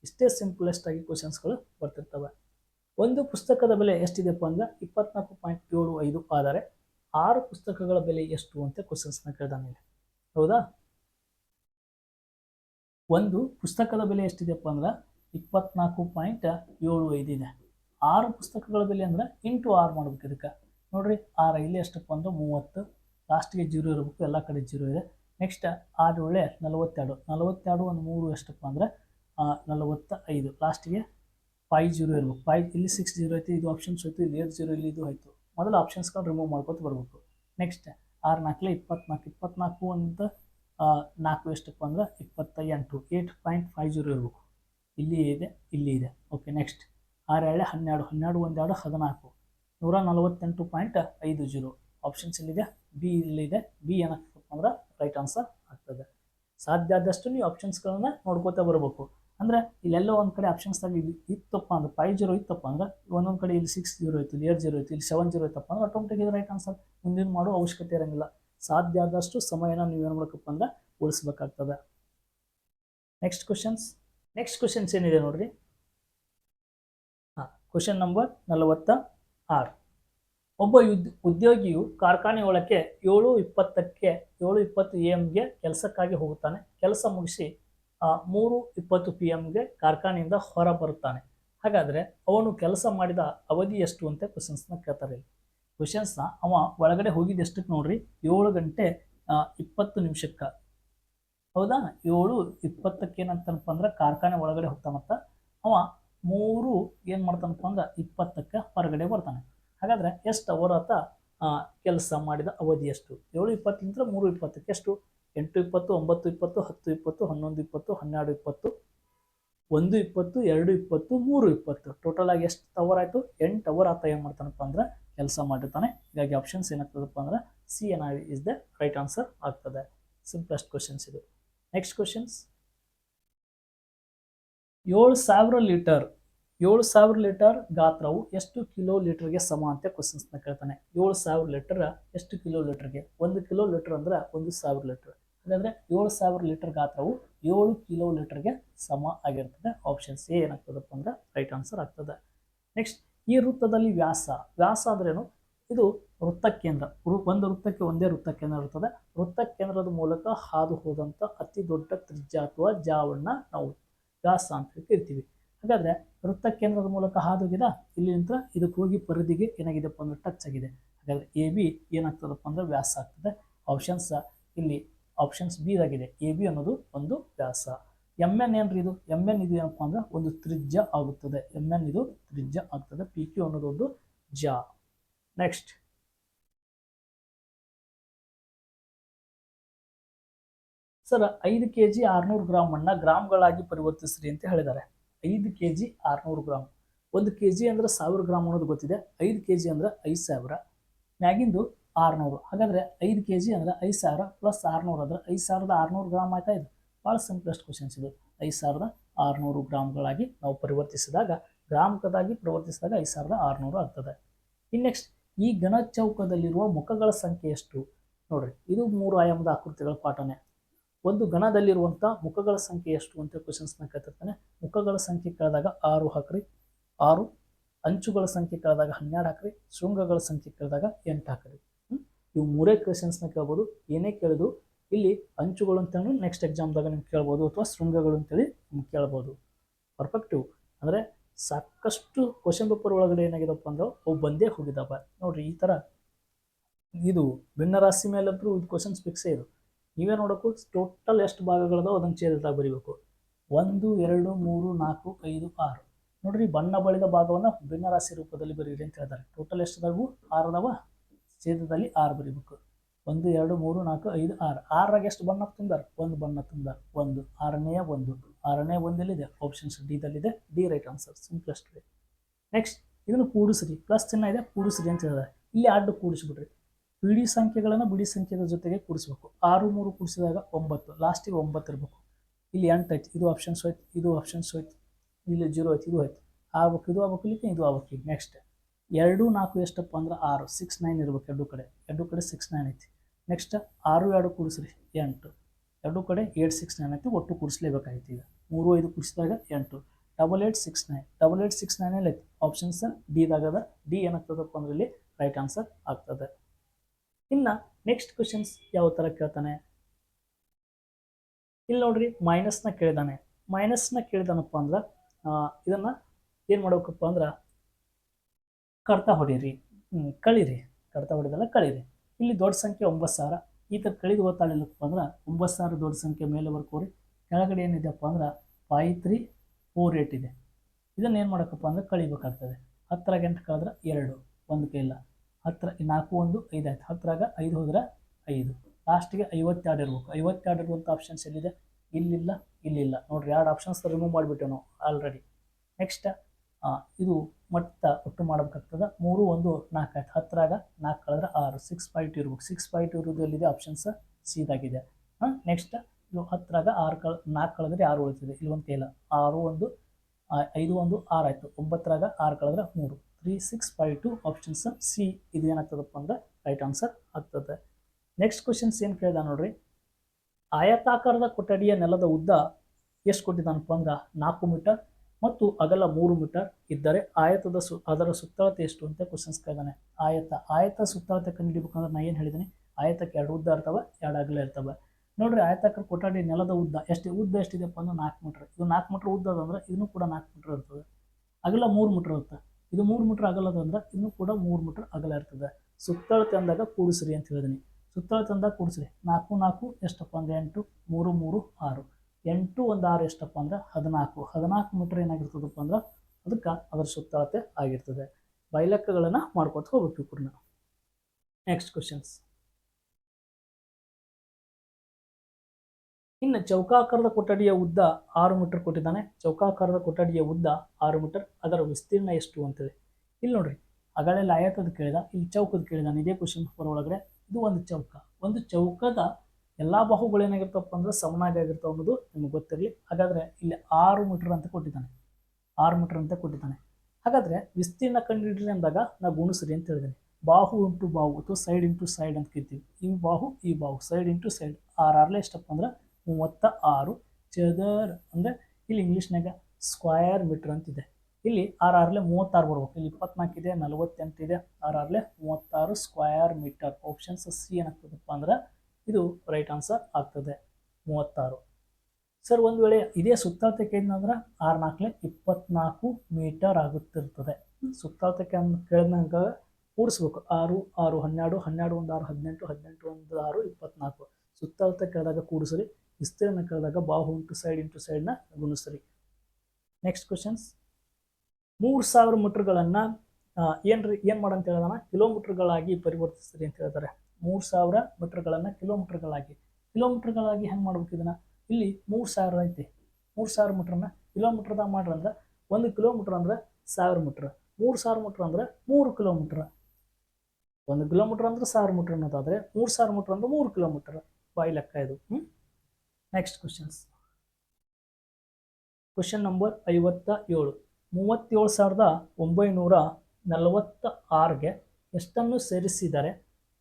ಇಷ್ಟೇ ಸಿಂಪ್ಲೆಸ್ಟ್ ಆಗಿ ಕ್ವಶನ್ಸ್ಗಳು ಬರ್ತಿರ್ತವೆ. ಒಂದು ಪುಸ್ತಕದ ಬೆಲೆ ಎಷ್ಟಿದೆಪ್ಪ ಅಂದ್ರೆ ಇಪ್ಪತ್ನಾಲ್ಕು ಪಾಯಿಂಟ್ ಏಳು ಐದು ಆದರೆ ಆರು ಪುಸ್ತಕಗಳ ಬೆಲೆ ಎಷ್ಟು ಅಂತ ಕ್ವಶನ್ಸ್ನ ಕೇಳ್ದಾನೆ ಹೌದಾ? ಒಂದು ಪುಸ್ತಕದ ಬೆಲೆ ಎಷ್ಟಿದೆಪ್ಪ ಅಂದ್ರೆ ಇಪ್ಪತ್ನಾಲ್ಕು ಪಾಯಿಂಟ್ ಏಳು ಐದು ಇದೆ. ಆರು ಪುಸ್ತಕಗಳ ಬೆಲೆ ಅಂದ್ರೆ ಇಂಟು ಆರು ಮಾಡ್ಬೇಕು ಇದಕ್ಕೆ. ನೋಡ್ರಿ, ಆರು ಇಲ್ಲಿ ಎಷ್ಟಪ್ಪ ಅಂದ್ರೆ ಮೂವತ್ತು ಲಾಸ್ಟಿಗೆ ಜೀರೋ ಇರಬೇಕು, ಎಲ್ಲ ಕಡೆ ಜೀರೋ ಇದೆ. ನೆಕ್ಸ್ಟ್ ಆರು ಒಳ್ಳೆ ನಲವತ್ತೆರಡು. ನಲವತ್ತೆರಡು ಒಂದು ಮೂರು ಎಷ್ಟಪ್ಪ ಅಂದ್ರೆ ನಲವತ್ತ ಐದು ಲಾಸ್ಟಿಗೆ ಫೈ ಜೀರೋ ಇರಬೇಕು. ಫೈ ಇಲ್ಲಿ ಸಿಕ್ಸ್ ಜೀರೋ ಐತಿ, ಇದು ಆಪ್ಷನ್ಸ್ ಹೋಯ್ತು, ಇಲ್ಲಿ ಏಟ್ ಜೀರೋ ಇಲ್ಲಿ ಇದು ಹೋಯ್ತು. ಮೊದಲು ಆಪ್ಷನ್ಸ್ಗಳು ರಿಮೂವ್ ಮಾಡ್ಕೊತ ಬರಬೇಕು. ನೆಕ್ಸ್ಟ್ ಆರು ನಾಲ್ಕಲೆ ಇಪ್ಪತ್ನಾಲ್ಕು. ಇಪ್ಪತ್ನಾಲ್ಕು ಅಂತ ನಾಲ್ಕು ಎಷ್ಟಪ್ಪ ಅಂದ್ರೆ ಇಪ್ಪತ್ತ ಎಂಟು. ಏಟ್ ಪಾಯಿಂಟ್ ಫೈವ್ ಜೀರೋ ಇರಬೇಕು. ಇಲ್ಲಿ ಇದೆ ಇಲ್ಲಿ ಇದೆ. ಓಕೆ ನೆಕ್ಸ್ಟ್ ಆರು ಏಳೆ ಹನ್ನೆರಡು ಹನ್ನೆರಡು, ಒಂದೆರಡು, ಹದಿನಾಲ್ಕು. ನೂರ ನಲವತ್ತೆಂಟು ಪಾಯಿಂಟ್ ಐದು ಜೀರೋ. ಆಪ್ಷನ್ಸ್ ಇಲ್ಲಿದೆ ಬಿ ಇಲ್ಲಿದೆ ಬಿ ಏನಕ್ಕೆ ಅಂದ್ರೆ ರೈಟ್ ಆನ್ಸರ್ ಆಗ್ತದೆ. ಸಾಧ್ಯ ಆದಷ್ಟು ನೀವು ಆಪ್ಷನ್ಸ್ಗಳನ್ನ ನೋಡ್ಕೋತಾ ಬರಬೇಕು. ಅಂದ್ರೆ ಇಲ್ಲೆಲ್ಲೋ ಒಂದು ಕಡೆ ಆಪ್ಷನ್ಸ್ದಾಗ ಇದು ಇತ್ತಪ್ಪ ಅಂದ್ರೆ ಫೈವ್ ಜೀರೋ ಇತ್ತಪ್ಪ ಅಂದ್ರೆ ಒಂದೊಂದು ಕಡೆ ಇಲ್ಲಿ ಸಿಕ್ಸ್ ಜೀರೋ ಇತ್ತು, ಇಲ್ಲಿ ಏಟ್ ಜೀರೋ ಇತ್ತು, ಇಲ್ಲಿ ಸೆವೆನ್ ಜೀರೋ ಇತ್ತಪ್ಪ ಅಂದ್ರೆ ಆಟೋಮೆಟಿಕ್ ಇದು ರೈಟ್ ಆನ್ಸರ್ ಮುಂದಿನ ಮಾಡೋ ಅವಶ್ಯಕತೆ ಇರಂಗಿಲ್ಲ. ಸಾಧ್ಯ ಆದಷ್ಟು ಸಮಯನ ನೀವು ಏನು ಮಾಡಬೇಕಪ್ಪ ಅಂದ್ರೆ ಉಳಿಸ್ಬೇಕಾಗ್ತದೆ. ನೆಕ್ಸ್ಟ್ ಕ್ವಶನ್ಸ್ ನೆಕ್ಸ್ಟ್ ಕ್ವಶನ್ಸ್ ಏನಿದೆ ನೋಡ್ರಿ? ಕ್ವಶನ್ ನಂಬರ್ ನಲವತ್ತ ಆರು. ಒಬ್ಬ ಯುದ್ ಉದ್ಯೋಗಿಯು ಕಾರ್ಖಾನೆ ಒಳಕ್ಕೆ ಏಳು ಇಪ್ಪತ್ತಕ್ಕೆ, ಏಳು ಇಪ್ಪತ್ತು ಎ ಎಮ್ಗೆ ಕೆಲಸಕ್ಕಾಗಿ ಹೋಗುತ್ತಾನೆ. ಕೆಲಸ ಮುಗಿಸಿ ಮೂರು ಇಪ್ಪತ್ತು ಪಿ ಎಮ್ಗೆ ಕಾರ್ಖಾನೆಯಿಂದ ಹೊರ ಬರುತ್ತಾನೆ ಹಾಗಾದರೆ ಅವನು ಕೆಲಸ ಮಾಡಿದ ಅವಧಿ ಎಷ್ಟು ಅಂತ ಕ್ವಶನ್ಸ್ನ ಕೇಳ್ತಾರೆ ಕ್ವಶನ್ಸ್ನ ಅವ ಒಳಗಡೆ ಹೋಗಿದ್ದು ಎಷ್ಟಕ್ಕೆ ನೋಡ್ರಿ? ಏಳು ಗಂಟೆ ಇಪ್ಪತ್ತು ನಿಮಿಷಕ್ಕೆ. ಹೌದಾ? ಏಳು ಇಪ್ಪತ್ತಕ್ಕೆ ಏನಂತನಪ್ಪ ಅಂದ್ರೆ ಕಾರ್ಖಾನೆ ಒಳಗಡೆ ಹೋಗ್ತಾನಂತ. ಅವ ಮೂರು ಏನು ಮಾಡ್ತಾನಪ್ಪ ಅಂದ್ರೆ ಇಪ್ಪತ್ತಕ್ಕೆ ಹೊರಗಡೆ ಬರ್ತಾನೆ. ಹಾಗಾದ್ರೆ ಎಷ್ಟು ಅವರ್ ಆತ ಕೆಲಸ ಮಾಡಿದ ಅವಧಿ ಎಷ್ಟು? ಏಳು ಇಪ್ಪತ್ತಿಂದ ಮೂರು ಇಪ್ಪತ್ತಕ್ಕೆ ಎಷ್ಟು? ಎಂಟು ಇಪ್ಪತ್ತು, ಒಂಬತ್ತು ಇಪ್ಪತ್ತು, ಹತ್ತು ಇಪ್ಪತ್ತು, ಹನ್ನೊಂದು ಇಪ್ಪತ್ತು, ಹನ್ನೆರಡು ಇಪ್ಪತ್ತು, ಒಂದು ಇಪ್ಪತ್ತು, ಎರಡು ಇಪ್ಪತ್ತು, ಮೂರು ಇಪ್ಪತ್ತು. ಟೋಟಲ್ ಆಗಿ ಎಷ್ಟು ಅವರ್ ಆಯಿತು? ಎಂಟು ಅವರ್ ಆತ ಏನು ಮಾಡ್ತಾನಪ್ಪ ಅಂದ್ರೆ ಕೆಲಸ ಮಾಡಿರ್ತಾನೆ. ಹೀಗಾಗಿ ಆಪ್ಷನ್ಸ್ ಏನಾಗ್ತದಪ್ಪ ಅಂದ್ರೆ C N I is the right answer ಆಗ್ತದೆ. ಸಿಂಪ್ಲೆಸ್ಟ್ ಕ್ವಶನ್ಸ್ ಇದು. ನೆಕ್ಸ್ಟ್ ಕ್ವಶನ್ಸ್ ಏಳು ಸಾವಿರ ಲೀಟರ್, ಏಳು ಸಾವಿರ ಲೀಟರ್ ಗಾತ್ರವು ಎಷ್ಟು ಕಿಲೋ ಲೀಟರ್ಗೆ ಸಮ ಅಂತ ಕ್ವಶನ್ಸ್ನ ಕೇಳ್ತಾನೆ. ಏಳು ಸಾವಿರ ಲೀಟರ್ ಎಷ್ಟು ಕಿಲೋ ಲೀಟರ್ಗೆ? ಒಂದು ಕಿಲೋ ಲೀಟರ್ ಅಂದ್ರೆ ಒಂದು ಸಾವಿರ ಲೀಟರ್. ಹಾಗಾದ್ರೆ ಏಳು ಸಾವಿರ ಲೀಟರ್ ಗಾತ್ರವು ಏಳು ಕಿಲೋ ಲೀಟರ್ಗೆ ಸಮ ಆಗಿರ್ತದೆ. ಆಪ್ಷನ್ಸ್ ಎ ಏನಾಗ್ತದಪ್ಪ ಅಂದ್ರೆ ರೈಟ್ ಆನ್ಸರ್ ಆಗ್ತದೆ. ನೆಕ್ಸ್ಟ್ ಈ ವೃತ್ತದಲ್ಲಿ ವ್ಯಾಸ. ವ್ಯಾಸ ಅಂದ್ರೇನು? ಇದು ವೃತ್ತ ಕೇಂದ್ರ. ಒಂದು ವೃತ್ತಕ್ಕೆ ಒಂದೇ ವೃತ್ತ ಕೇಂದ್ರ ಇರ್ತದೆ. ವೃತ್ತ ಕೇಂದ್ರದ ಮೂಲಕ ಹಾದು ಹೋದಂಥ ಅತಿ ದೊಡ್ಡ ತ್ರಿಜ್ಯ ಅಥವಾ ಜಾವನ್ನ ನಾವು ವ್ಯಾಸ ಅಂತ ಕರಿತೀವಿ ಹಾಗಾದ್ರೆ ವೃತ್ತ ಕೇಂದ್ರದ ಮೂಲಕ ಹಾದು ಇಲ್ಲಿ ನಂತರ ಇದಕ್ಕೆ ಹೋಗಿ ಪರಿಧಿಗೆ ಏನಾಗಿದೆಪ್ಪ ಅಂದ್ರೆ ಟಚ್ ಆಗಿದೆ. ಹಾಗಾದ್ರೆ ಎ ಬಿ ಏನಾಗ್ತದಪ್ಪ ಅಂದ್ರೆ ವ್ಯಾಸ ಆಗ್ತದೆ. ಆಪ್ಷನ್ಸ್ ಇಲ್ಲಿ ಆಪ್ಷನ್ಸ್ ಬಿ ಆಗಿದೆ ಎ ಬಿ ಅನ್ನೋದು ಒಂದು ವ್ಯಾಸ. ಎಂ ಎನ್ ಏನ್ರಿ ಇದು? ಎಂ ಎನ್ ಇದು ಏನಪ್ಪ ಅಂದ್ರೆ ಒಂದು ತ್ರಿಜ್ಯ ಆಗುತ್ತದೆ. ಎಂ ಎನ್ ಇದು ತ್ರಿಜ್ಯ ಆಗ್ತದೆ. ಪಿ ಕ್ಯೂ ಅನ್ನೋದು ಒಂದು ಜಾ. ನೆಕ್ಸ್ಟ್ ಸರ್, ಐದು ಕೆ ಜಿ ಆರುನೂರು ಗ್ರಾಮನ್ನು ಗ್ರಾಮ್ಗಳಾಗಿ ಪರಿವರ್ತಿಸ್ರಿ ಅಂತ ಹೇಳಿದ್ದಾರೆ. ಐದು ಕೆ ಜಿ ಆರುನೂರು ಗ್ರಾಮ್ ಒಂದು ಕೆ ಜಿ ಅಂದರೆ ಸಾವಿರ ಗ್ರಾಮ್ ಅನ್ನೋದು ಗೊತ್ತಿದೆ. ಐದು ಕೆ ಜಿ ಅಂದರೆ ಐದು ಸಾವಿರ. ಮ್ಯಾಗಿಂದು ಆರುನೂರು. ಹಾಗಾದ್ರೆ ಐದು ಕೆ ಜಿ ಅಂದರೆ ಐದು ಸಾವಿರ ಪ್ಲಸ್ ಆರುನೂರು ಅಂದರೆ ಐದು ಸಾವಿರದ ಆರುನೂರು ಗ್ರಾಮ್ ಆಯ್ತಾ ಇದು? ಭಾಳ ಸಿಂಪ್ಲೆಸ್ಟ್ ಕ್ವಶನ್ಸ್ ಇದು. ಐದು ಸಾವಿರದ ಆರುನೂರು ಗ್ರಾಮ್ಗಳಾಗಿ ನಾವು ಪರಿವರ್ತಿಸಿದಾಗ, ಗ್ರಾಮಕದಾಗಿ ಪರಿವರ್ತಿಸಿದಾಗ ಐದು ಸಾವಿರದ ಆರುನೂರು ಆಗ್ತದೆ. ಇನ್ನು ನೆಕ್ಸ್ಟ್ ಈ ಘನ ಚೌಕದಲ್ಲಿರುವ ಮುಖಗಳ ಸಂಖ್ಯೆ ಎಷ್ಟು? ನೋಡಿರಿ, ಇದು ಮೂರು ಆಯಾಮದ ಆಕೃತಿಗಳ ಪಾಠನೆ. ಒಂದು ಗಣದಲ್ಲಿರುವಂಥ ಮುಖಗಳ ಸಂಖ್ಯೆ ಎಷ್ಟು ಅಂತ ಕ್ವಶನ್ಸ್ನ ಕೇಳ್ತಿರ್ತಾನೆ. ಮುಖಗಳ ಸಂಖ್ಯೆ ಕೇಳಿದಾಗ ಆರು ಹಾಕ್ರಿ. ಆರು. ಅಂಚುಗಳ ಸಂಖ್ಯೆ ಕೇಳಿದಾಗ ಹನ್ನೆರಡು ಹಾಕ್ರಿ. ಶೃಂಗಗಳ ಸಂಖ್ಯೆ ಕೇಳಿದಾಗ ಎಂಟು ಹಾಕ್ರಿ? ಇವು ಮೂರೇ ಕ್ವಶನ್ಸ್ನ ಕೇಳ್ಬೋದು. ಏನೇ ಕೇಳಿದ್ರು ಇಲ್ಲಿ ಅಂಚುಗಳು ಅಂತೇಳಿ ನೆಕ್ಸ್ಟ್ ಎಕ್ಸಾಮ್ದಾಗ ನಿಮ್ಗೆ ಕೇಳ್ಬೋದು ಅಥವಾ ಶೃಂಗಗಳು ಅಂತೇಳಿ ನಿಮ್ಗೆ ಕೇಳ್ಬೋದು. ಪರ್ಫೆಕ್ಟಿವ್ ಅಂದರೆ ಸಾಕಷ್ಟು ಕ್ವಶನ್ ಪೇಪರ್ ಒಳಗಡೆ ಏನಾಗಿದಪ್ಪ ಅಂದ್ರೆ ಅವು ಬಂದೇ ಹೋಗಿದ್ದಾವೆ ನೋಡ್ರಿ ಈ ಥರ ಇದು ಭಿನ್ನ ರಾಶಿ ಮೇಲಂತೂ ಇದು ಕ್ವಶನ್ಸ್ ಫಿಕ್ಸೇ ಇದು ನೀವೇ ನೋಡೋಕು ಟೋಟಲ್ ಎಷ್ಟು ಭಾಗಗಳದೋ ಅದನ್ನು ಛೇದದಾಗ ಬರೀಬೇಕು ಒಂದು, ಎರಡು, ಮೂರು, ನಾಲ್ಕು, ಐದು, ಆರು. ನೋಡ್ರಿ, ಬಣ್ಣ ಬಳಿದ ಭಾಗವನ್ನು ಭಿನ್ನರಾಶಿ ರೂಪದಲ್ಲಿ ಬರೀರಿ ಅಂತ ಹೇಳ್ತಾರೆ. ಟೋಟಲ್ ಎಷ್ಟು ಅದಾವು? ಆರು ಅದಾವ? ಛೇದದಲ್ಲಿ ಆರು ಬರೀಬೇಕು. ಒಂದು, ಎರಡು, ಮೂರು, ನಾಲ್ಕು, ಐದು, ಆರು. ಆರಾಗ ಎಷ್ಟು ಬಣ್ಣ ತುಂದಾರ ಒಂದು ಬಣ್ಣ ತುಂದಾರ ಒಂದು. ಆರನೆಯ ಒಂದು. ಆರನೇ ಒಂದಲ್ಲಿದೆ? Options ಡಿದಲ್ಲಿದೆ D right answer simplest way next ಇದನ್ನು ಕೂಡಿಸ್ರಿ. ಪ್ಲಸ್ ಚೆನ್ನಾಗಿದೆ ಇದೆ, ಕೂಡಿಸ್ರಿ ಅಂತ ಹೇಳಿದ್ರೆ ಇಲ್ಲಿ ಅಡ್ಡು ಕೂಡಿಸ್ಬಿಡ್ರಿ. ಬಿಡಿ ಸಂಖ್ಯೆಗಳನ್ನು ಬಿಡಿ ಸಂಖ್ಯೆಗಳ ಜೊತೆಗೆ ಕೂಡಿಸ್ಬೇಕು. ಆರು ಮೂರು ಕೂಡಿಸಿದಾಗ ಒಂಬತ್ತು ಲಾಸ್ಟಿಗೆ ಒಂಬತ್ತು ಇರಬೇಕು. ಇಲ್ಲಿ ಎಂಟು ಐತಿ ಇದು ಆಪ್ಷನ್ಸ್ ಹೋಯ್ತು, ಇದು ಆಪ್ಷನ್ಸ್ ಹೋಯ್ತು, ಇಲ್ಲಿ ಜೀರೋ ಆಯ್ತು, ಇದು ಆಯ್ತು ಆಗ್ಬೇಕು, ಇದು ಆಗ್ಬೇಕು ಇಲ್ಲಿ ಇದು ಆಗ್ಬೇಕು ಈಗ ನೆಕ್ಸ್ಟ್ ಎರಡು, ನಾಲ್ಕು ಎಷ್ಟಪ್ಪ ಅಂದ್ರೆ ಆರು ಸಿಕ್ಸ್ ನೈನ್ ಇರ್ಬೇಕು ಎರಡು ಕಡೆ. ಎರಡು ಕಡೆ ಸಿಕ್ಸ್ ನೈನ್ ಐತಿ. ನೆಕ್ಸ್ಟ್ ಆರು, ಎರಡು ಕೂಡಿಸ್ರಿ, ಎಂಟು. ಎರಡು ಕಡೆ ಏಟ್ ಸಿಕ್ಸ್ ನೈನ್ ಐತಿ, ಒಟ್ಟು ಕೂಡಿಸ್ಲೇಬೇಕಾಯ್ತು ಈಗ. ಮೂರು, ಐದು ಕೂಡಿಸಿದಾಗ ಎಂಟು. Double eight six nine double eight six ನೈನಲ್ಲಿ ಐತಿ. ಆಪ್ಷನ್ಸ್ ಡಿದಾಗದ ಡಿ ಏನಾಗ್ತದಪ್ಪ ಅಂದ್ರೆ ಇಲ್ಲಿ ರೈಟ್ ಆನ್ಸರ್ ಆಗ್ತದೆ. ಇನ್ನು ನೆಕ್ಸ್ಟ್ ಕ್ವಶನ್ಸ್ ಯಾವ ಥರ ಕೇಳ್ತಾನೆ? ಇಲ್ಲಿ ನೋಡ್ರಿ ಮೈನಸ್ನ ಕೇಳಿದಾನೆ. ಮೈನಸ್ನ ಕೇಳಿದಾನಪ್ಪ ಅಂದ್ರೆ ಇದನ್ನ ಏನು ಮಾಡ್ಬೇಕಪ್ಪ ಅಂದ್ರೆ, ಕಡ್ತಾ ಹೊಡೀರಿ. ಕಳೀರಿ. ಕಡ್ತಾ ಹೊಡೆದಲ್ಲ ಕಳೀರಿ. ಇಲ್ಲಿ ದೊಡ್ಡ ಸಂಖ್ಯೆ ಒಂಬತ್ತು ಸಾವಿರ ಈ ಥರ ಕಳಿದು ಗೊತ್ತಾಗಲಿಲ್ಲಪ್ಪ ಅಂದ್ರೆ, ಒಂಬತ್ತು ಸಾವಿರ ದೊಡ್ಡ ಸಂಖ್ಯೆ ಮೇಲೆ ಬರ್ಕೋರಿ. ಕೆಳಗಡೆ ಏನಿದೆಯಪ್ಪ ಅಂದ್ರೆ ಫೈವ್ ತ್ರೀ ಫೋರ್ ಏಟ್ ಇದೆ. ಇದನ್ನ ಏನು ಮಾಡಬೇಕಪ್ಪ ಅಂದ್ರೆ, ಕಳಿಬೇಕಾಗ್ತದೆ. ಹತ್ತರ ಗಂಟೆ ಕಳೆದ್ರೆ ಎರಡು. ಒಂದು ಕೈಲ ಹತ್ರ ನಾಲ್ಕು ಒಂದು ಐದು ಆಯ್ತು. ಹತ್ತರಾಗ ಐದು ಹೋದ್ರೆ ಐದು. ಲಾಸ್ಟಿಗೆ ಐವತ್ತೆರಡು ಇರ್ಬೇಕು. ಐವತ್ತೆರಡು ಇರುವಂಥ ಆಪ್ಷನ್ಸ್ ಎಲ್ಲಿದೆ? ಇಲ್ಲಿಲ್ಲ ಇಲ್ಲಿಲ್ಲ. ನೋಡಿರಿ, ಎರಡು ಆಪ್ಷನ್ಸ್ ರಿಮೂವ್ ಮಾಡಿಬಿಟ್ಟೆವು ನಾವು ಆಲ್ರೆಡಿ ನೆಕ್ಸ್ಟ್ ಇದು ಮಟ್ಟ ಒಟ್ಟು ಮಾಡಬೇಕಾಗ್ತದೆ. ಮೂರು, ಒಂದು, ನಾಲ್ಕು ಆಯ್ತು. ಹತ್ತರಾಗ ನಾಲ್ಕು ಕಳೆದ್ರೆ ಆರು. ಸಿಕ್ಸ್ ಫೈವ್ ಟು ಇರ್ಬೇಕು. ಸಿಕ್ಸ್ ಫೈವ್ ಟು ಇರೋದು ಎಲ್ಲಿದೆ? ಆಪ್ಷನ್ಸ್ ಸೀದಾಗಿದೆ. ಹಾಂ ನೆಕ್ಸ್ಟ್ ಇದು ಹತ್ತರಾಗ ಆರು ಕಳ, ನಾಲ್ಕು ಕಳೆದ್ರೆ ಆರು ಉಳಿತದೆ? ಇಲ್ಲಿ ಒಂದು ಕೇಳ ಆರು, ಒಂದು ಐದು, ಒಂದು, ಆರು ಆಯಿತು. ಒಂಬತ್ತರಾಗ ಆರು ಕಳೆದ್ರೆ ಮೂರು. Three six five two options C ಇದು ಏನಾಗ್ತದಪ್ಪ ಅಂದ್ರೆ ರೈಟ್ ಆನ್ಸರ್ ಆಗ್ತದೆ. ನೆಕ್ಸ್ಟ್ ಕ್ವಶನ್ಸ್ ಏನು ಕೇಳಿದ ನೋಡ್ರಿ? ಆಯತಾಕಾರದ ಕೊಠಡಿಯ ನೆಲದ ಉದ್ದ ಎಷ್ಟು ಕೊಟ್ಟಿದ್ದಾನಪ್ಪ ಅಂದ್ರೆ ನಾಲ್ಕು ಮೀಟರ್ ಮತ್ತು ಅಗಲ ಮೂರು ಮೀಟರ್ ಇದ್ದರೆ ಆಯತದ ಸು, ಅದರ ಸುತ್ತಳತೆ ಎಷ್ಟು ಅಂತ ಕ್ವಶನ್ಸ್ ಕೇಳಿದಾನೆ. ಆಯತ ಆಯತ ಸುತ್ತಳತೆ ಕಂಡುಹಿಡಿಬೇಕಂದ್ರೆ ನಾ ಏನು ಹೇಳಿದ್ದೀನಿ ಆಯತಕ್ಕೆ ಎರಡು ಉದ್ದ ಇರ್ತವೆ, ಎರಡು ಅಗಲ ಇರ್ತವೆ. ನೋಡ್ರಿ ಆಯತಾಕಾರ ಕೊಠಡಿ ನೆಲದ ಉದ್ದ ಎಷ್ಟು, ಉದ್ದ ಎಷ್ಟಿದೆಪ್ಪ ಅಂದ್ರೆ ನಾಲ್ಕು ಮೀಟ್ರ್. ಇದು ನಾಲ್ಕು ಮೀಟ್ರ್ ಉದ್ದ ಅದಂದ್ರೆ ಇದನ್ನು ಕೂಡ ನಾಲ್ಕು ಮೀಟ್ರ್ ಇರ್ತದೆ. ಅಗಲ ಮೂರು ಮೀಟ್ರ್ ಇರುತ್ತೆ ಇದು ಮೂರು ಮೀಟ್ರ್ ಅಗಲದಂದ್ರೆ ಇನ್ನೂ ಕೂಡ ಮೂರು ಮೀಟ್ರ್ ಅಗಲ ಇರ್ತದೆ. ಸುತ್ತಳ ಅಂದಾಗ ಕೂಡಿಸ್ರಿ ಅಂತ ಹೇಳಿದಿನಿ. ಸುತ್ತಳ ತಂದಾಗ ಕೂಡಿಸ್ರಿ. ನಾಲ್ಕು ನಾಲ್ಕು ಎಷ್ಟಪ್ಪ ಅಂದ್ರೆ ಎಂಟು, ಮೂರು ಮೂರು ಆರು. ಎಂಟು ಒಂದು ಆರು ಎಷ್ಟಪ್ಪ ಅಂದ್ರೆ ಹದಿನಾಲ್ಕು. ಹದಿನಾಲ್ಕು ಮೀಟ್ರ್ ಏನಾಗಿರ್ತದಪ್ಪ ಅಂದ್ರೆ ಅದಕ್ಕೆ ಅದರ ಸುತ್ತಳತೆ ಆಗಿರ್ತದೆ. ಬೈಲೆಕ್ಕಗಳನ್ನು ಮಾಡ್ಕೊತ ಹೋಗ್ಬೇಕು ಇವ್ರನ್ನ. ನೆಕ್ಸ್ಟ್ ಕ್ವಶನ್ಸ್ ಇನ್ನು ಚೌಕಾಕಾರದ ಕೊಠಡಿಯ ಉದ್ದ ಆರು ಮೀಟರ್ ಕೊಟ್ಟಿದ್ದಾನೆ. ಚೌಕಾಕಾರದ ಕೊಠಡಿಯ ಉದ್ದ ಆರು ಮೀಟರ್. ಅದರ ವಿಸ್ತೀರ್ಣ ಎಷ್ಟು ಅಂತಿದೆ? ಇಲ್ಲಿ ನೋಡ್ರಿ. ಅಗಳೆಲ್ಲ ಆಯತದ ಕೇಳಿದ ಇಲ್ಲಿ ಚೌಕದ ಕೇಳಿದಾನೆ ಇದೇ ಕ್ವಶನ್ ಪೇಪರ್ ಒಳಗಡೆ. ಇದು ಒಂದು ಚೌಕ. ಒಂದು ಚೌಕದ ಎಲ್ಲ ಬಾಹುಗಳು ಏನಾಗಿರ್ತಪ್ಪ ಅಂದ್ರೆ ಸಮನಾಗಿ ಆಗಿರ್ತಾವ ಅನ್ನೋದು ನಿಮ್ಗೆ ಗೊತ್ತಿರಲಿ. ಹಾಗಾದ್ರೆ ಇಲ್ಲಿ ಆರು ಮೀಟರ್ ಅಂತ ಕೊಟ್ಟಿದ್ದಾನೆ. ಆರು ಮೀಟರ್ ಅಂತ ಕೊಟ್ಟಿದ್ದಾನೆ. ಹಾಗಾದ್ರೆ ವಿಸ್ತೀರ್ಣ ಕಂಡುಹಿಡ್ರಿ ಅಂದಾಗ ನಾ ಗುಣಿಸ್ರಿ ಅಂತ ಹೇಳಿದ್ದೀನಿ. ಬಾಹು ಇಂಟು ಬಾಹು ಅಥವಾ ಸೈಡ್ ಇಂಟು ಸೈಡ್ ಅಂತ ಕೇಳ್ತೀವಿ ಈ ಬಾಹು ಈ ಬಾಹು. ಸೈಡ್ ಇಂಟು ಸೈಡ್ ಆರ್ ಆರ್ಲೆ ಎಷ್ಟಪ್ಪ ಅಂದ್ರೆ ಮೂವತ್ತ ಆರು ಚದರ್, ಅಂದರೆ ಇಲ್ಲಿ ಇಂಗ್ಲೀಷ್ನಾಗ ಸ್ಕ್ವಯರ್ ಮೀಟ್ರ್ ಅಂತಿದೆ ಇಲ್ಲಿ ಆರ್ ಆರ್ಲೆ ಮೂವತ್ತಾರು ಬರ್ಬೇಕು. ಇಲ್ಲಿ ಇಪ್ಪತ್ನಾಲ್ಕು ಇದೆ ನಲವತ್ತೆಂಟು ಇದೆ ಆರ್ ಆರ್ಲೆ ಮೂವತ್ತಾರು ಸ್ಕ್ವಯರ್ ಮೀಟರ್ ಆಪ್ಷನ್ಸ್ ಸಿ ಏನಾಗ್ತದಪ್ಪ ಅಂದ್ರೆ ಇದು ರೈಟ್ ಆನ್ಸರ್ ಆಗ್ತದೆ. ಮೂವತ್ತಾರು. ಸರ್ ಒಂದು ವೇಳೆ ಇದೇ ಸುತ್ತಳತೆ ಏನಂದ್ರೆ ಆರು ನಾಲ್ಕಲೆ ಇಪ್ಪತ್ನಾಲ್ಕು ಮೀಟರ್ ಆಗುತ್ತಿರ್ತದೆ. ಸುತ್ತಳತೆ ಕೇಳಿದಂಗ ಕೂಡಿಸ್ಬೇಕು ಆರು ಆರು, ಹನ್ನೆರಡು ಹನ್ನೆರಡು, ಒಂದು, ಆರು, ಹದಿನೆಂಟು ಹದಿನೆಂಟು, ಒಂದು, ಆರು, ಇಪ್ಪತ್ನಾಲ್ಕು. ಸುತ್ತಳತೆ ಕೇಳಿದಾಗ ಕೂಡಿಸ್ರಿ ವಿಸ್ತೀರ್ಣ ಕಳೆದಾಗ ಬಾಹು ಇಂಟು ಸೈಡ್ ಇಂಟು ಸೈಡ್ನ ಗುಣಿಸ್ರಿ. ನೆಕ್ಸ್ಟ್ ಕ್ವಶನ್ಸ್ ಮೂರು ಸಾವಿರ ಮೀಟ್ರ್ಗಳನ್ನು ಏನ್ರಿ, ಏನು ಮಾಡಂತ ಹೇಳಿದಾನ? ಕಿಲೋಮೀಟ್ರ್ಗಳಾಗಿ ಪರಿವರ್ತಿಸ್ರಿ ಅಂತ ಹೇಳ್ತಾರೆ. ಮೂರು ಸಾವಿರ ಮೀಟ್ರ್ಗಳನ್ನು ಕಿಲೋಮೀಟ್ರ್ಗಳಾಗಿ. ಕಿಲೋಮೀಟ್ರ್ಗಳಾಗಿ ಹೆಂಗೆ ಮಾಡ್ಬೇಕು ಇದನ್ನ? ಇಲ್ಲಿ ಮೂರು ಸಾವಿರ ಐತಿ. ಮೂರು ಸಾವಿರ ಮೀಟ್ರನ್ನ ಕಿಲೋಮೀಟ್ರ್ದಾಗ ಮಾಡ್ರಿ ಅಂದ್ರೆ ಒಂದು ಕಿಲೋಮೀಟ್ರ್ ಅಂದ್ರೆ ಸಾವಿರ ಮೀಟ್ರ್. ಮೂರು ಸಾವಿರ ಮೀಟ್ರ್ ಅಂದ್ರೆ ಮೂರು ಕಿಲೋಮೀಟ್ರ್. ಒಂದು ಕಿಲೋಮೀಟ್ರ್ ಅಂದ್ರೆ ಸಾವಿರ ಮೀಟ್ರ್ ಅನ್ನೋದಾದರೆ ಮೂರು ಸಾವಿರ ಮೀಟ್ರ್ ಅಂದ್ರೆ ಮೂರು ಕಿಲೋಮೀಟ್ರ್. ಬಾಯಿ ಲೆಕ್ಕ ಇದು. ಹ್ಞೂ ನೆಕ್ಸ್ಟ್ ಕ್ವಶನ್ಸ್ ಕ್ವಶನ್ ನಂಬರ್ ಐವತ್ತ ಏಳು ಮೂವತ್ತೇಳು ಸಾವಿರದ ಒಂಬೈನೂರ ನಲವತ್ತ ಆರಿಗೆ ಎಷ್ಟನ್ನು ಸೇರಿಸಿದರೆ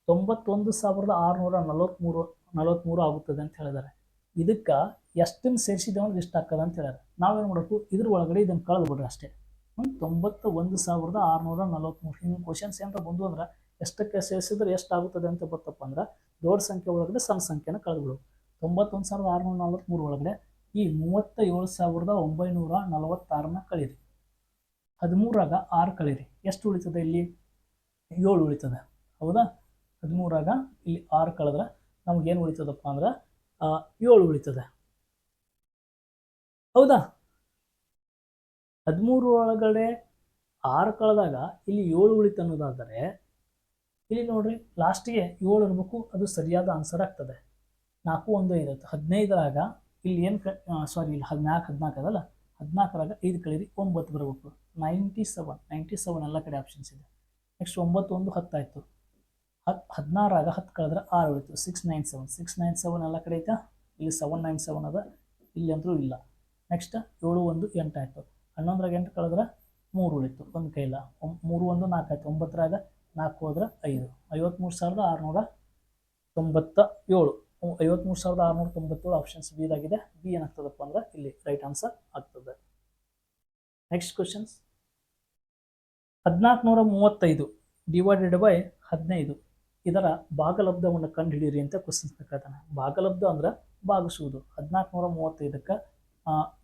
ತೊಂಬತ್ತೊಂದು ಸಾವಿರದ ಆರುನೂರ ನಲವತ್ತ್ಮೂರು ನಲವತ್ತ್ಮೂರು ಆಗುತ್ತದೆ ಅಂತ ಹೇಳಿದ್ದಾರೆ. ಇದಕ್ಕೆ ಎಷ್ಟನ್ನು ಸೇರಿಸಿದೆ ಅಂದ್ರೆ ಎಷ್ಟು ಆಗ್ತದೆ ಅಂತ ಹೇಳಿದ್ರೆ ನಾವೇನು ಮಾಡಬೇಕು? ಇದ್ರ ಒಳಗಡೆ ಇದನ್ನು ಕಳೆದು ಬಿಡ್ರಿ ಅಷ್ಟೇ. ತೊಂಬತ್ತ ಒಂದು ಸಾವಿರದ ಆರುನೂರ ನಲವತ್ತ್ಮೂರು ಹಿಂಗೆ ಕ್ವಶನ್ಸ್ ಏನಾರ ಬಂದು ಅಂದ್ರೆ ಎಷ್ಟಕ್ಕೆ ಸೇರಿಸಿದ್ರೆ ಎಷ್ಟಾಗುತ್ತದೆ ಅಂತ ಗೊತ್ತಪ್ಪ ಅಂದ್ರೆ ದೊಡ್ಡ ಸಂಖ್ಯೆ ಒಳಗಡೆ ಸಣ್ಣ ಸಂಖ್ಯೆನ ಕಳೆದು ಬಿಡು ತೊಂಬತ್ತೊಂದು ಸಾವಿರದ ಆರುನೂರ ನಲವತ್ತ್ಮೂರು ಒಳಗಡೆ ಈ ಮೂವತ್ತ ಏಳು ಸಾವಿರದ ಒಂಬೈನೂರ ನಲವತ್ತಾರನ್ನ ಕಳೀರಿ ಹದಿಮೂರಾಗ ಆರು ಕಳೀರಿ ಎಷ್ಟು ಉಳಿತದೆ ಇಲ್ಲಿ? ಏಳು ಉಳಿತದೆ. ಹೌದಾ? ಹದಿಮೂರಾಗ ಇಲ್ಲಿ ಆರು ಕಳೆದ್ರೆ ನಮಗೇನು ಉಳಿತದಪ್ಪ ಅಂದ್ರೆ ಏಳು ಉಳಿತದೆ. ಹೌದಾ? ಹದಿಮೂರು ಒಳಗಡೆ ಆರು ಕಳೆದಾಗ ಇಲ್ಲಿ ಏಳು ಉಳಿತ ಅನ್ನೋದಾದರೆ ಇಲ್ಲಿ ನೋಡ್ರಿ ಲಾಸ್ಟಿಗೆ ಏಳು ಇರಬೇಕು ಅದು ಸರಿಯಾದ ಆನ್ಸರ್ ಆಗ್ತದೆ. ನಾಲ್ಕು ಒಂದು ಐದು ಆಯ್ತು ಹದಿನೈದರಾಗ ಇಲ್ಲಿ ಏನು ಕ ಸಾರಿ ಇಲ್ಲಿ ಹದಿನಾಲ್ಕು ಹದಿನಾಲ್ಕು ಅದಲ್ಲ? ಹದಿನಾಲ್ಕರಾಗ ಐದು ಕಳೀರಿ, ಒಂಬತ್ತು ಬರಬೇಕು. ನೈಂಟಿ ಸೆವೆನ್ ನೈಂಟಿ ಸೆವೆನ್ ಎಲ್ಲ ಕಡೆ ಆಪ್ಷನ್ಸ್ ಇದೆ. ನೆಕ್ಸ್ಟ್ ಒಂಬತ್ತು ಒಂದು ಹತ್ತಾಯಿತು. ಹತ್ತು ಹದಿನಾರಾಗ ಹತ್ತು ಕಳೆದ್ರೆ ಆರು ಉಳಿತು. Six nine seven six nine seven ಎಲ್ಲ ಕಡೆ ಐತಾ? ಇಲ್ಲಿ ಸೆವೆನ್ ನೈನ್ ಸೆವೆನ್ ಅದ. ಇಲ್ಲಿ ಅಂದರೂ ಇಲ್ಲ. ನೆಕ್ಸ್ಟ್ ಏಳು ಒಂದು ಎಂಟಾಯಿತು. ಹನ್ನೊಂದರಾಗ ಎಂಟು ಕಳೆದ್ರೆ ಮೂರು ಉಳಿತು ಒಂದು ಕೈಲ. ಒಂ ಮೂರು ಒಂದು ನಾಲ್ಕು ಆಯಿತು ಒಂಬತ್ತರಾಗ ನಾಲ್ಕು ಹೋದ್ರೆ ಐದು. ಐವತ್ತ್ಮೂರು ಸಾವಿರದ ಆರುನೂರ ತೊಂಬತ್ತ ಏಳು. ಐವತ್ತ್ಮೂರು ಸಾವಿರದ ಆರುನೂರ ತೊಂಬತ್ತೇಳು ಆಪ್ಷನ್ಸ್ ಬಿ ಇದಾಗಿದೆ. ಬಿ ಏನಾಗ್ತದಪ್ಪ ಅಂದ್ರೆ ಇಲ್ಲಿ ರೈಟ್ ಆನ್ಸರ್ ಆಗ್ತದೆ. ನೆಕ್ಸ್ಟ್ ಕ್ವಶನ್ಸ್ ಹದಿನಾಲ್ಕುನೂರ ಮೂವತ್ತೈದು ಡಿವೈಡೆಡ್ ಬೈ ಹದಿನೈದು. ಇದರ ಭಾಗಲಬ್ಧವನ್ನು ಕಂಡುಹಿಡಿಯಿರಿ ಅಂತ ಕ್ವಶನ್ಸ್ ಕೇಳ್ತಾನೆ ಭಾಗಲಬ್ಧ ಅಂದ್ರೆ ಭಾಗಿಸುವುದು. ಹದಿನಾಲ್ಕುನೂರ ಮೂವತ್ತೈದಕ್ಕೆ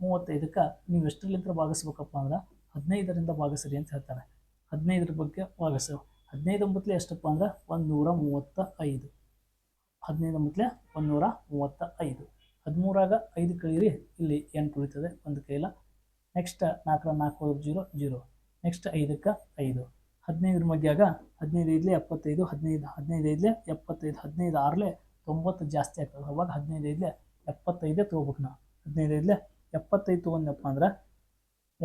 ಮೂವತ್ತೈದಕ್ಕೆ ನೀವು ಎಷ್ಟರಲ್ಲಿಂದ ಭಾಗಿಸ್ಬೇಕಪ್ಪ ಅಂದ್ರೆ ಹದಿನೈದರಿಂದ ಭಾಗಿಸ್ರಿ ಅಂತ ಹೇಳ್ತಾರೆ. ಹದಿನೈದರ ಬಗ್ಗೆ ಭಾಗಿಸು. ಹದಿನೈದು ಒಂಬತ್ತಲೇ ಎಷ್ಟಪ್ಪ ಅಂದ್ರೆ? ಒಂದು ನೂರ ಮೂವತ್ತ ಐದು ಹದಿನೈದು ಮುಟ್ಲೆ ಒಂದುನೂರ ಮೂವತ್ತ ಐದು. ಹದಿಮೂರಾಗ ಐದು ಕಳೀರಿ, ಇಲ್ಲಿ ಎಂಟು ಉಳಿತದೆ, ಒಂದು ಕೈಲ. ನೆಕ್ಸ್ಟ್ ನಾಲ್ಕರ ನಾಲ್ಕು ಹೋದ್ರೆ ಜೀರೋ ಜೀರೋ. ನೆಕ್ಸ್ಟ್ ಐದಕ್ಕೆ ಐದು. ಹದಿನೈದರ ಮಧ್ಯಾಗ ಹದಿನೈದು ಐದಲೇ ಎಪ್ಪತ್ತೈದು, ಹದಿನೈದು ಹದಿನೈದು ಐದಲೇ ಎಪ್ಪತ್ತೈದು, ಹದಿನೈದು ಆರಲೇ ತೊಂಬತ್ತು ಜಾಸ್ತಿ ಆಗ್ತದೆ. ಅವಾಗ ಹದಿನೈದು ಐದಲೇ ಎಪ್ಪತ್ತೈದೇ ತೊಗೋಬೇಕು ನಾವು. ಹದಿನೈದು ಐದಲೇ ಎಪ್ಪತ್ತೈದು ತೊಗೊಂಡಪ್ಪ ಅಂದ್ರೆ,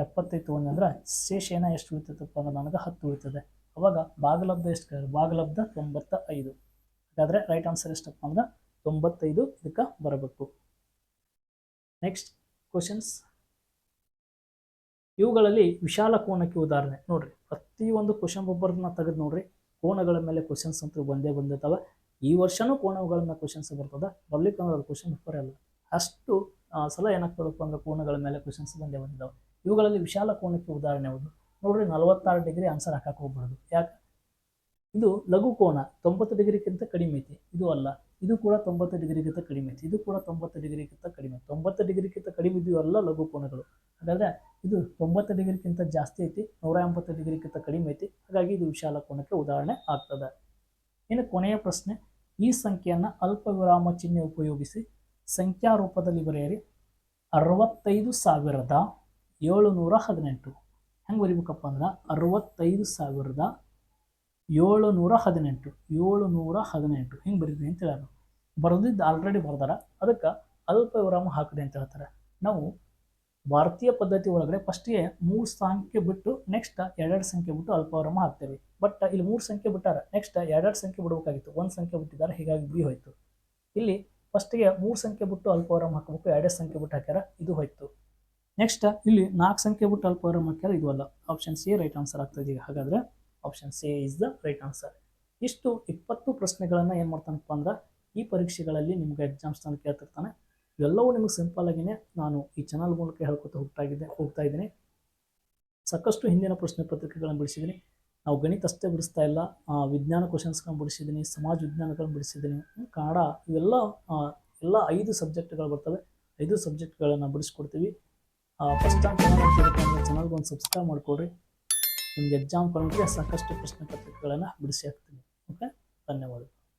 ಎಪ್ಪತ್ತೈದು ತೊಗೊಂಡಂದ್ರೆ ಶೇಷ ಎಷ್ಟು ಉಳಿತೈತಪ್ಪ ಅಂದ್ರೆ ನನಗೆ ಹತ್ತು ಉಳಿತದೆ. ಅವಾಗ ಭಾಗಲಬ್ಧ ಎಷ್ಟು ಬಾಗಲಬ್ಧ ತೊಂಬತ್ತ ಐದು. ಹಾಗಾದರೆ ರೈಟ್ ಆನ್ಸರ್ ಎಷ್ಟಪ್ಪ ಅಂದ್ರೆ ತೊಂಬತ್ತೈದು ಇದಕ್ಕೆ ಬರಬೇಕು. ನೆಕ್ಸ್ಟ್ ಕ್ವಶನ್ಸ್ ಇವುಗಳಲ್ಲಿ ವಿಶಾಲ ಕೋನಕ್ಕೆ ಉದಾಹರಣೆ. ನೋಡ್ರಿ, ಪ್ರತಿಯೊಂದು ಕ್ವಶನ್ ಒಬ್ಬರನ್ನ ತೆಗೆದು ನೋಡ್ರಿ, ಕೋನಗಳ ಮೇಲೆ ಕ್ವಶನ್ಸ್ ಅಂತೂ ಬಂದೇ ಬಂದಿರ್ತಾವೆ. ಈ ವರ್ಷನೂ ಕೋನಗಳ ಮೇಲೆ ಕ್ವಶನ್ಸ್ ಬರ್ತದೆ, ಬರ್ಲಿಕ್ಕೆ ಅಂದ್ರೆ ಕ್ವಶನ್ ಪೇಪರ್ ಅಲ್ಲ. ಅಷ್ಟು ಸಲ ಏನಾಗ್ತದಪ್ಪ ಅಂದ್ರೆ ಕೋನಗಳ ಮೇಲೆ ಕ್ವಶನ್ಸ್ ಬಂದೇ ಬಂದಿದ್ದಾವೆ ಇವುಗಳಲ್ಲಿ ವಿಶಾಲ ಕೋನಕ್ಕೆ ಉದಾಹರಣೆ ಯಾವುದು? ನೋಡ್ರಿ, ನಲವತ್ತಾರು ಡಿಗ್ರಿ ಆನ್ಸರ್ ಹಾಕಕ್ಕೆ ಹೋಗ್ಬಾರ್ದು. ಯಾಕೆ? ಇದು ಲಘು ಕೋನ ತೊಂಬತ್ತು ಡಿಗ್ರಿಗಿಂತ ಕಡಿಮೆ ಐತಿ. ಇದು ಅಲ್ಲ, ಇದು ಕೂಡ ತೊಂಬತ್ತು ಡಿಗ್ರಿಗಿಂತ ಕಡಿಮೆ ಐತಿ. ಇದು ಕೂಡ ತೊಂಬತ್ತು ಡಿಗ್ರಿಗಿಂತ ಕಡಿಮೆ. ತೊಂಬತ್ತು ಡಿಗ್ರಿಗಿಂತ ಕಡಿಮೆ ಇದ್ದು ಎಲ್ಲ ಲಘು ಕೋನಗಳು. ಹಾಗಾದರೆ ಇದು ತೊಂಬತ್ತು ಡಿಗ್ರಿಗಿಂತ ಜಾಸ್ತಿ ಐತಿ, ನೂರ ಎಂಬತ್ತು ಡಿಗ್ರಿಗಿಂತ ಕಡಿಮೆ ಐತಿ. ಹಾಗಾಗಿ ಇದು ವಿಶಾಲ ಕೋನಕ್ಕೆ ಉದಾಹರಣೆ ಆಗ್ತದೆ. ಇನ್ನು ಕೊನೆಯ ಪ್ರಶ್ನೆ, ಈ ಸಂಖ್ಯೆಯನ್ನು ಅಲ್ಪ ವಿರಾಮ ಚಿಹ್ನೆ ಉಪಯೋಗಿಸಿ ಸಂಖ್ಯಾ ರೂಪದಲ್ಲಿ ಬರೆಯಿರಿ. ಅರವತ್ತೈದು ಸಾವಿರದ ಏಳುನೂರ ಹದಿನೆಂಟು. ಹೆಂಗೆ ಬರಿಬೇಕಪ್ಪ ಅಂದ್ರೆ, ಅರವತ್ತೈದು ಸಾವಿರದ ಏಳುನೂರ ಹದಿನೆಂಟು ಏಳು ನೂರ ಹದಿನೆಂಟು ಹಿಂಗೆ ಬರೀರಿ ಅಂತ ಹೇಳ್ಯಾರ. ಬರೆದಿದ್ದು ಆಲ್ರೆಡಿ ಬರ್ದಾರ. ಅದಕ್ಕೆ ಅಲ್ಪ ವಿರಾಮ ಹಾಕಿದೆ ಅಂತ ಹೇಳ್ತಾರೆ. ನಾವು ಭಾರತೀಯ ಪದ್ಧತಿ ಒಳಗಡೆ ಫಸ್ಟಿಗೆ ಮೂರು ಸಂಖ್ಯೆ ಬಿಟ್ಟು ನೆಕ್ಸ್ಟ್ ಎರಡೆರಡು ಸಂಖ್ಯೆ ಬಿಟ್ಟು ಅಲ್ಪ ವಿರಾಮ ಹಾಕ್ತೇವೆ. ಬಟ್ ಇಲ್ಲಿ ಮೂರು ಸಂಖ್ಯೆ ಬಿಟ್ಟಾರ. ನೆಕ್ಸ್ಟ್ ಎರಡೆರಡು ಸಂಖ್ಯೆ ಬಿಡಬೇಕಾಗಿತ್ತು. ಒಂದು ಸಂಖ್ಯೆ ಬಿಟ್ಟಿದ್ದಾರೆ. ಹೀಗಾಗಿ ಬಿ ಹೋಯ್ತು. ಇಲ್ಲಿ ಫಸ್ಟಿಗೆ ಮೂರು ಸಂಖ್ಯೆ ಬಿಟ್ಟು ಅಲ್ಪವರಂ ಹಾಕಬೇಕು. ಎರಡೆರಡು ಸಂಖ್ಯೆ ಬಿಟ್ಟು ಹಾಕ್ಯಾರ. ಇದು ಹೋಯ್ತು. ನೆಕ್ಸ್ಟ್ ಇಲ್ಲಿ ನಾಲ್ಕು ಸಂಖ್ಯೆ ಬಿಟ್ಟು ಅಲ್ಪವರಂ ಹಾಕ್ಯಾರ. ಇದು ಅಲ್ಲ. ಆಪ್ಷನ್ ಸಿ ರೈಟ್ ಆನ್ಸರ್ ಆಗ್ತದೆ ಈಗ. ಹಾಗಾದ್ರೆ option C is the right answer ಇಷ್ಟು ಇಪ್ಪತ್ತು ಪ್ರಶ್ನೆಗಳನ್ನು ಏನು ಮಾಡ್ತಾನಪ್ಪ ಅಂದ್ರೆ, ಈ ಪರೀಕ್ಷೆಗಳಲ್ಲಿ ನಿಮ್ಗೆ ಎಕ್ಸಾಮ್ಸ್ ನಾನು ಕೇಳ್ತಿರ್ತಾನೆ. ಇವೆಲ್ಲವೂ ನಿಮಗೆ ಸಿಂಪಲ್ ಆಗಿನೇ ನಾನು ಈ ಚಾನಲ್ ಮೂಲಕ ಹೇಳ್ಕೊತ ಹೋಗ್ತಾ ಇದ್ದೆ ಹೋಗ್ತಾ ಇದ್ದೀನಿ ಸಾಕಷ್ಟು ಹಿಂದಿನ ಪ್ರಶ್ನೆ ಪತ್ರಿಕೆಗಳನ್ನು ಬಿಡಿಸಿದ್ದೀನಿ. ನಾವು ಗಣಿತ ಅಷ್ಟೇ ಬಿಡಿಸ್ತಾ ಇಲ್ಲ ವಿಜ್ಞಾನ ಕ್ವಶನ್ಸ್ಗಳನ್ನ ಬಿಡಿಸಿದ್ದೀನಿ, ಸಮಾಜ ವಿಜ್ಞಾನಗಳನ್ನ ಬಿಡಿಸಿದ್ದೀನಿ. ಕನ್ನಡ ಇವೆಲ್ಲ ಎಲ್ಲ ಐದು ಸಬ್ಜೆಕ್ಟ್ಗಳು ಬರ್ತವೆ. ಐದು ಸಬ್ಜೆಕ್ಟ್ಗಳನ್ನು ಬಿಡಿಸ್ಕೊಡ್ತೀವಿ. ಫಸ್ಟ್ ಟೈಮ್ ಚಾನಲ್ ಚಾನಲ್ಗೆ ಒಂದು ಸಬ್ಸ್ಕ್ರೈಬ್ ಮಾಡಿಕೊಡ್ರಿ. ನಿಮ್ಗೆ ಎಕ್ಸಾಮ್ ಕೊಂಡ್ರೆ ಸಾಕಷ್ಟು ಪ್ರಶ್ನೆ ಪತ್ರಿಕೆಗಳನ್ನು ಬಿಡಿಸಿ ಹಾಕ್ತೀನಿ. ಓಕೆ ಧನ್ಯವಾದ